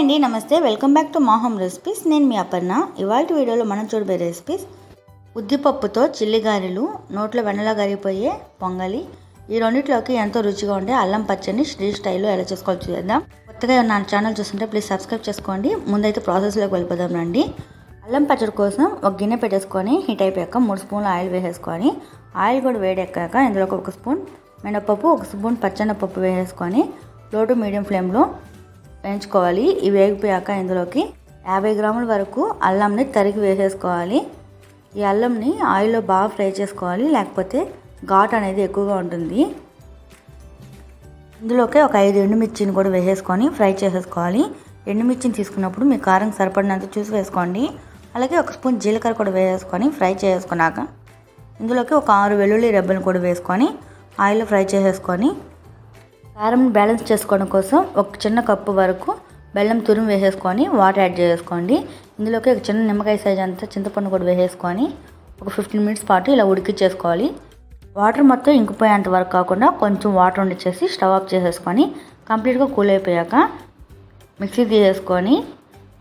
అండి నమస్తే. Welcome back to మాహం రెసిపీస్. నేను మీ అపర్ణ. ఇవాళ వీడియోలో మనం చూడబోయే రెసిపీస్ ఉద్దిపప్పుతో చిల్లి గారెలు నోట్లో వెన్నలా గారిపోయే పొంగలి. ఈ రెండిట్లోకి ఎంతో రుచిగా ఉండే అల్లం పచ్చడిని శ్రీ స్టైల్లో ఎలా చేసుకోవాలో చూద్దాం కొత్తగా నా ఛానల్ చూస్తుంటే ప్లీజ్ సబ్స్క్రైబ్ చేసుకోండి. ముందైతే ప్రాసెస్లోకి వెళ్ళిపోదాం రండి. అల్లం పచ్చడి కోసం ఒక గిన్నె పెట్టేసుకొని హీట్ అయిపోయాక మూడు స్పూన్లు ఆయిల్ వేసేసుకొని ఆయిల్ కూడా వేడెక్కాక ఇందులోకి ఒక స్పూన్ మినపప్పు ఒక స్పూన్ పచ్చనపప్పు వేసేసుకొని లో టు మీడియం ఫ్లేమ్లో వేయించుకోవాలి. ఇవి వేగిపోయాక ఇందులోకి యాభై గ్రాముల వరకు అల్లంని తరిగి వేసేసుకోవాలి. ఈ అల్లంని ఆయిల్లో బాగా ఫ్రై చేసుకోవాలి. లేకపోతే ఘాట్ అనేది ఎక్కువగా ఉంటుంది. ఇందులోకి ఒక ఐదు ఎండుమిర్చిని కూడా వేసేసుకొని ఫ్రై చేసేసుకోవాలి. ఎండుమిర్చిని తీసుకున్నప్పుడు మీ కారం సరిపడినంత చూసి వేసుకోండి. అలాగే ఒక స్పూన్ జీలకర్ర కూడా వేసేసుకొని ఫ్రై చేసుకున్నాక ఇందులోకి ఒక ఆరు వెల్లుల్లి రెబ్బలు కూడా వేసుకొని ఆయిల్లో ఫ్రై చేసేసుకొని కారం బ్యాలెన్స్ చేసుకోవడం కోసం ఒక చిన్న కప్పు వరకు బెల్లం తురుము వేసేసుకొని వాటర్ యాడ్ చేసుకోండి. ఇందులోకి ఒక చిన్న నిమ్మకాయ సైజ్ అంతా చింతపండు కూడా వేసేసుకొని ఒక ఫిఫ్టీన్ మినిట్స్ పాటు ఇలా ఉడికిచ్చేసుకోవాలి. వాటర్ మొత్తం ఇంకిపోయేంత వరకు కాకుండా కొంచెం వాటర్ ఉండిచ్చేసి స్టవ్ ఆఫ్ చేసేసుకొని కంప్లీట్గా కూల్ అయిపోయాక మిక్సీ తీసేసుకొని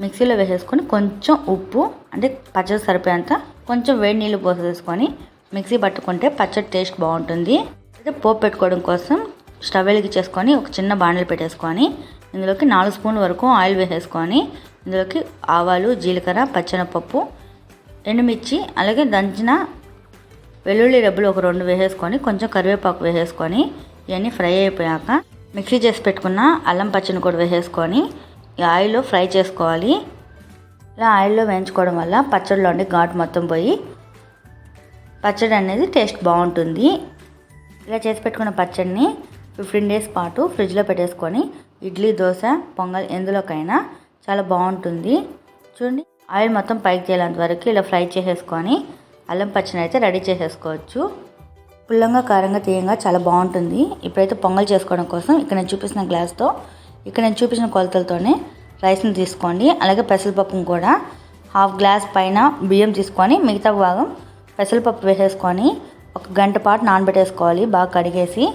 మిక్సీలో వేసేసుకొని కొంచెం ఉప్పు అంటే పచ్చడి సరిపోయేంత కొంచెం వేడి నీళ్ళు పోసేసుకొని మిక్సీ పట్టుకుంటే పచ్చడి టేస్ట్ బాగుంటుంది. అయితే పోపు పెట్టుకోవడం కోసం స్టవ్ వెలిగించేసుకొని ఒక చిన్న బాండలు పెట్టేసుకొని ఇందులోకి నాలుగు స్పూన్ల వరకు ఆయిల్ వేసేసుకొని ఇందులోకి ఆవాలు జీలకర్ర పచ్చనపప్పు ఎండుమిర్చి అలాగే దంచిన వెల్లుల్లి రెబ్బలు ఒక రెండు వేసేసుకొని కొంచెం కరివేపాకు వేసేసుకొని ఇవన్నీ ఫ్రై అయిపోయాక మిక్సీ చేసి పెట్టుకున్న అల్లం పచ్చని కూడా వేసేసుకొని ఈ ఆయిల్లో ఫ్రై చేసుకోవాలి. ఇలా ఆయిల్లో వేయించుకోవడం వల్ల పచ్చడిలో ఘాటు మొత్తం పోయి పచ్చడి అనేది టేస్ట్ బాగుంటుంది. ఇలా చేసి పెట్టుకున్న పచ్చడిని ఫిఫ్టీన్ డేస్ పాటు ఫ్రిడ్జ్లో పెట్టేసుకొని ఇడ్లీ దోశ పొంగల్ ఎందులోకైనా చాలా బాగుంటుంది. చూడండి ఆయిల్ మొత్తం పైకి తేలేంత వరకు ఇలా ఫ్రై చేసేసుకొని అల్లం పచ్చడి అయితే రెడీ చేసేసుకోవచ్చు. పుల్లంగా కారంగా తీయంగా చాలా బాగుంటుంది. ఇప్పుడైతే పొంగల్ చేసుకోవడం కోసం ఇక్కడ నేను చూపించిన గ్లాస్తో ఇక్కడ నేను చూపించిన కొలతలతోనే రైస్ని తీసుకోండి. అలాగే పెసరపప్పును కూడా హాఫ్ గ్లాస్ పైన బియ్యం తీసుకొని మిగతా భాగం పెసరపప్పు వేసేసుకొని ఒక గంట పాటు నానబెట్టేసుకోవాలి. బాగా కడిగేసి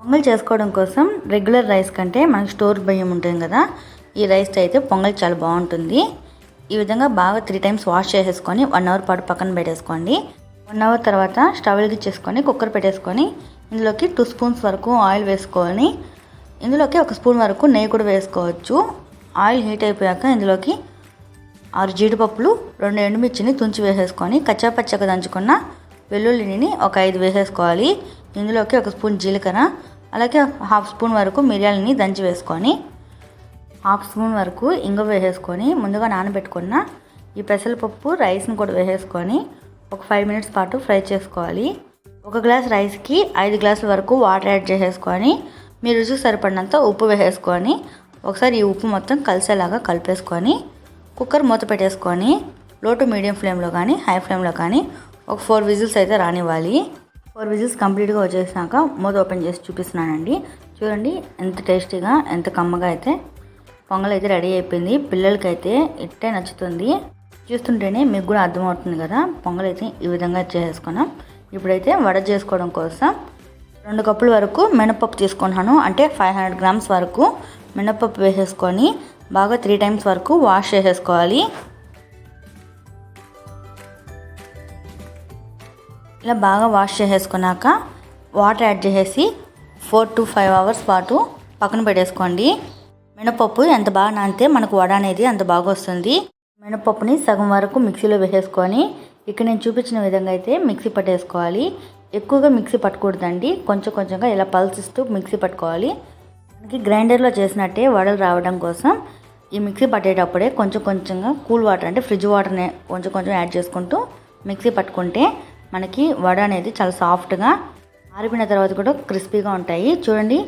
పొంగల్ చేసుకోవడం కోసం రెగ్యులర్ రైస్ కంటే మనకి స్టోర్ బియ్యం ఉంటుంది కదా ఈ రైస్ అయితే పొంగల్ చాలా బాగుంటుంది. ఈ విధంగా బాగా త్రీ టైమ్స్ వాష్ చేసేసుకొని వన్ అవర్ పాటు పక్కన పెట్టేసుకోండి. వన్ అవర్ తర్వాత స్టవ్ చేసుకొని కుక్కర్ పెట్టేసుకొని ఇందులోకి టూ స్పూన్స్ వరకు ఆయిల్ వేసుకొని ఇందులోకి ఒక స్పూన్ వరకు నెయ్యి కూడా వేసుకోవచ్చు. ఆయిల్ హీట్ అయిపోయాక ఇందులోకి ఆరు జీడిపప్పులు రెండు ఎండుమిర్చిని తుంచి వేసేసుకొని కచ్చాపచ్చగా దంచుకున్న వెల్లుల్లిని ఒక ఐదు వేసేసుకోవాలి. ఇందులోకి ఒక స్పూన్ జీలకర్ర అలాగే హాఫ్ స్పూన్ వరకు మిరియాలని దంచి వేసుకొని హాఫ్ స్పూన్ వరకు ఇంగ వేసేసుకొని ముందుగా నానబెట్టుకున్న ఈ పెసరపప్పు రైస్ని కూడా వేసేసుకొని ఒక ఫైవ్ మినిట్స్ పాటు ఫ్రై చేసుకోవాలి. ఒక గ్లాస్ రైస్కి ఐదు గ్లాసుల వరకు వాటర్ యాడ్ చేసేసుకొని మీ రుచికి సరిపడినంత ఉప్పు వేసేసుకొని ఒకసారి ఈ ఉప్పు మొత్తం కలిసేలాగా కలిపేసుకొని కుక్కర్ మూత పెట్టేసుకొని లో టు మీడియం ఫ్లేమ్లో కానీ హై ఫ్లేమ్లో కానీ ఒక ఫోర్ విజిల్స్ అయితే రానివ్వాలి. ఫోర్ విజిల్స్ కంప్లీట్గా వచ్చేసినాక మూత ఓపెన్ చేసి చూపిస్తున్నానండి. చూడండి ఎంత టేస్టీగా ఎంత కమ్మగా అయితే పొంగల్ అయితే రెడీ అయిపోయింది. పిల్లలకైతే ఇట్టే నచ్చుతుంది. చూస్తుంటేనే మీకు కూడా అర్థమవుతుంది కదా పొంగల్ అయితే ఈ విధంగా చేసేసుకున్నాం ఇప్పుడైతే వడ చేసుకోవడం కోసం రెండు కప్పుల వరకు మినపప్పు తీసుకున్నాను. అంటే ఫైవ్ హండ్రెడ్ గ్రామ్స్ వరకు మినపప్పు వేసేసుకొని బాగా త్రీ టైమ్స్ వరకు వాష్ చేసేసుకోవాలి. ఇలా బాగా వాష్ చేసేసుకున్నాక వాటర్ యాడ్ చేసేసి ఫోర్ టు ఫైవ్ అవర్స్ పాటు పక్కన పెట్టేసుకోండి. మినపప్పు ఎంత బాగా నానితే మనకు వడ అనేది అంత బాగా వస్తుంది. మినపప్పుని సగం వరకు మిక్సీలో వేసేసుకొని ఇక్కడ నేను చూపించిన విధంగా అయితే మిక్సీ పట్టేసుకోవాలి. ఎక్కువగా మిక్సీ పట్టకూడదండి. కొంచెం కొంచెంగా ఇలా పల్సిస్తూ మిక్సీ పట్టుకోవాలి. మనకి గ్రైండర్లో చేసినట్టే వడలు రావడం కోసం ఈ మిక్సీ పట్టేటప్పుడే కొంచెం కొంచెంగా కూల్ వాటర్ అంటే ఫ్రిడ్జ్ వాటర్ని కొంచెం కొంచెం యాడ్ చేసుకుంటూ మిక్సీ పట్టుకుంటే మనకి వడ అనేది చాలా సాఫ్ట్గా ఆరిపోయిన తర్వాత కూడా క్రిస్పీగా ఉంటాయి. చూడండి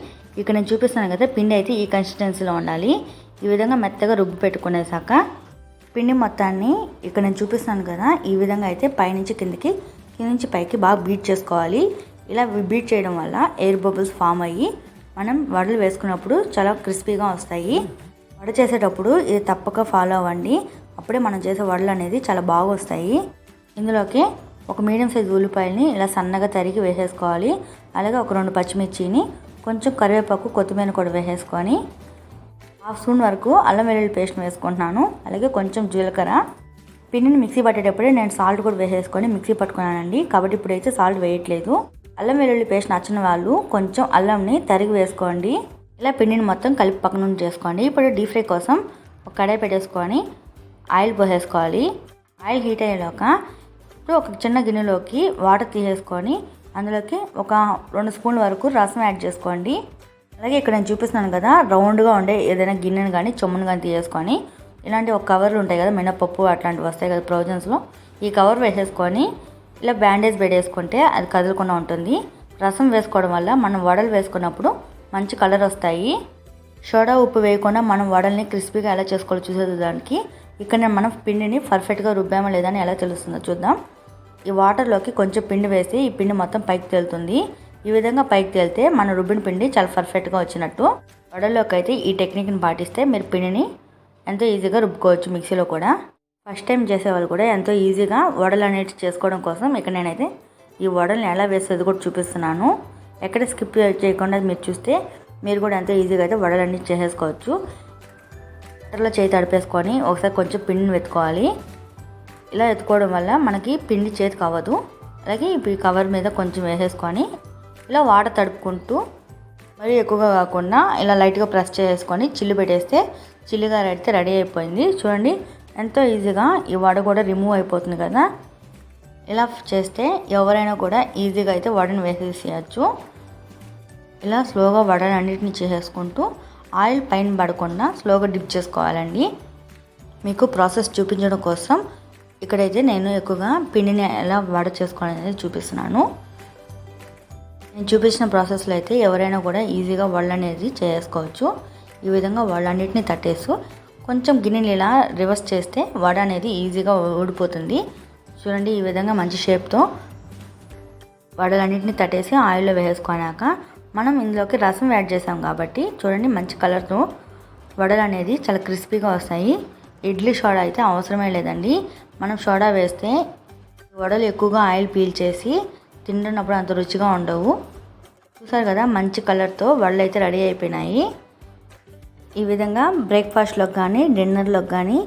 ఇక్కడ నేను చూపిస్తాను కదా పిండి అయితే ఈ కన్సిస్టెన్సీలో ఉండాలి. ఈ విధంగా మెత్తగా రుబ్బు పెట్టుకునేసాక పిండి మొత్తాన్ని ఇక్కడ నేను చూపిస్తాను కదా ఈ విధంగా అయితే పైనుంచి కిందకి కింద నుంచి పైకి బాగా బీట్ చేసుకోవాలి. ఇలా బీట్ చేయడం వల్ల ఎయిర్ బబుల్స్ ఫామ్ అయ్యి మనం వడలు వేసుకున్నప్పుడు చాలా క్రిస్పీగా వస్తాయి. వడ చేసేటప్పుడు ఇది తప్పక ఫాలో అవ్వండి. అప్పుడే మనం చేసే వడలు అనేది చాలా బాగా వస్తాయి. ఇందులోకి ఒక మీడియం సైజ్ ఉల్లిపాయలని ఇలా సన్నగా తరిగి వేసేసుకోవాలి. అలాగే ఒక రెండు పచ్చిమిర్చిని కొంచెం కరివేపాకు కొత్తిమీర కూడా వేసేసుకొని హాఫ్ స్పూన్ వరకు అల్లం వెల్లుల్లి పేస్ట్ వేసుకుంటున్నాను. అలాగే కొంచెం జీలకర్ర. పిండిని మిక్సీ పట్టేటప్పుడే నేను సాల్ట్ కూడా వేసేసుకొని మిక్సీ పట్టుకున్నానండి. కాబట్టి ఇప్పుడైతే సాల్ట్ వేయట్లేదు. అల్లం వెల్లుల్లి పేస్ట్ నచ్చిన వాళ్ళు కొంచెం అల్లంని తరిగి వేసుకోండి. ఇలా పిండిని మొత్తం కలిపి పక్కన నుండి చేసుకోండి ఇప్పుడు డీప్ ఫ్రై కోసం ఒక కడాయి పెట్టేసుకొని ఆయిల్ పోసేసుకోవాలి. ఆయిల్ హీట్ అయ్యేలోక ఇప్పుడు ఒక చిన్న గిన్నెలోకి వాటర్ తీసేసుకొని అందులోకి ఒక రెండు స్పూన్ల వరకు రసం యాడ్ చేసుకోండి. అలాగే ఇక్కడ నేను చూపిస్తున్నాను కదా రౌండ్గా ఉండే ఏదైనా గిన్నెను కానీ చెమ్మును కానీ తీసేసుకొని ఇలాంటి ఒక కవర్లు ఉంటాయి కదా మినపప్పు అట్లాంటివి వస్తాయి కదా ప్రొవిజన్స్లో ఈ కవర్ వేసేసుకొని ఇలా బ్యాండేజ్ పెట్టేసుకుంటే అది కదలకుండా ఉంటుంది. రసం వేసుకోవడం వల్ల మనం వడలు వేసుకున్నప్పుడు మంచి కలర్ వస్తాయి. సోడా ఉప్పు వేయకుండా మనం వడల్ని క్రిస్పీగా ఎలా చేసుకోవాలో చూసేది దానికి ఇక్కడ మనం పిండిని పర్ఫెక్ట్గా రుబ్బామా లేదా అని ఎలా తెలుస్తుందో చూద్దాం. ఈ వాటర్లోకి కొంచెం పిండి వేసి ఈ పిండి మొత్తం పైకి తేలుతుంది. ఈ విధంగా పైకి తేలితే మన రుబ్బిన పిండి చాలా పర్ఫెక్ట్గా వచ్చినట్టు. వడల్లోకి అయితే ఈ టెక్నిక్ని పాటిస్తే మీరు పిండిని ఎంతో ఈజీగా రుబ్బుకోవచ్చు మిక్సీలో కూడా. ఫస్ట్ టైం చేసేవాళ్ళు కూడా ఎంతో ఈజీగా వడలు అనేవి చేసుకోవడం కోసం ఇక్కడ నేనైతే ఈ వడల్ని ఎలా వేసేది కూడా చూపిస్తున్నాను. ఎక్కడ స్కిప్ చేయకుండా మీరు చూస్తే మీరు కూడా ఎంతో ఈజీగా అయితే వడలన్నీ చేసేసుకోవచ్చు. వాటర్లో చేయి తడిపేసుకొని ఒకసారి కొంచెం పిండిని వెతుకోవాలి ఇలా ఎత్తుకోవడం వల్ల మనకి పిండి చేతికి అవ్వదు అలాగే ఇప్పుడు ఈ కవర్ మీద కొంచెం వేసేసుకొని ఇలా వాటర్ తడుపుకుంటూ మరీ ఎక్కువగా కాకుండా ఇలా లైట్గా ప్రెస్ చేసుకొని చిల్లు పెట్టేస్తే చిల్లుగా అయితే రెడీ అయిపోయింది. చూడండి ఎంతో ఈజీగా ఈ వడ కూడా రిమూవ్ అయిపోతుంది కదా. ఇలా చేస్తే ఎవరైనా కూడా ఈజీగా అయితే వడని వేసేసేయచ్చు. ఇలా స్లోగా వడని అన్నిటిని చేసేసుకుంటూ ఆయిల్ పైన పడకుండా స్లోగా డిప్ చేసుకోవాలండి. మీకు ప్రాసెస్ చూపించడం కోసం ఇక్కడైతే నేను ఎక్కువగా పిండిని ఎలా వడ చేసుకోవాలనేది చూపిస్తున్నాను. నేను చూపించిన ప్రాసెస్లో అయితే ఎవరైనా కూడా ఈజీగా వడలు అనేది చేసుకోవచ్చు. ఈ విధంగా వడలన్నిటిని తట్టేస్తూ కొంచెం గిన్నెని ఇలా రివర్స్ చేస్తే వడ అనేది ఈజీగా ఊడిపోతుంది. చూడండి ఈ విధంగా మంచి షేప్తో వడలన్నింటినీ తట్టేసి ఆయిల్లో వేసుకున్నాక మనం ఇందులోకి రసం యాడ్ చేసాం కాబట్టి చూడండి మంచి కలర్తో వడలు అనేది చాలా క్రిస్పీగా వస్తాయి. ఇడ్లీ సోడా అయితే అవసరమే లేదండి. మనం సోడా వేస్తే వడలు ఎక్కువగా ఆయిల్ పీల్చేసి తింటున్నప్పుడు అంత రుచిగా ఉండవు. చూసారు కదా మంచి కలర్తో వడలు అయితే రెడీ అయిపోయినాయి. ఈ విధంగా బ్రేక్ఫాస్ట్లోకి కానీ డిన్నర్లోకి కానీ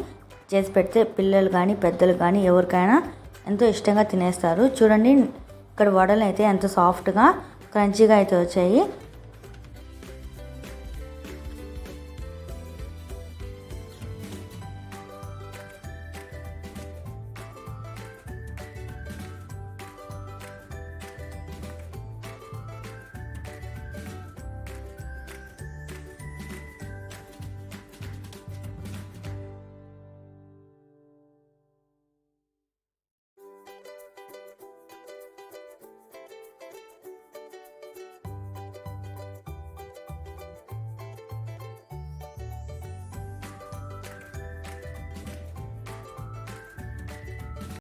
చేసి పెడితే పిల్లలు కానీ పెద్దలు కానీ ఎవరికైనా ఎంతో ఇష్టంగా తినేస్తారు. చూడండి ఇక్కడ వడలు అయితే ఎంత సాఫ్ట్గా క్రంచీగా అయితే వచ్చాయి.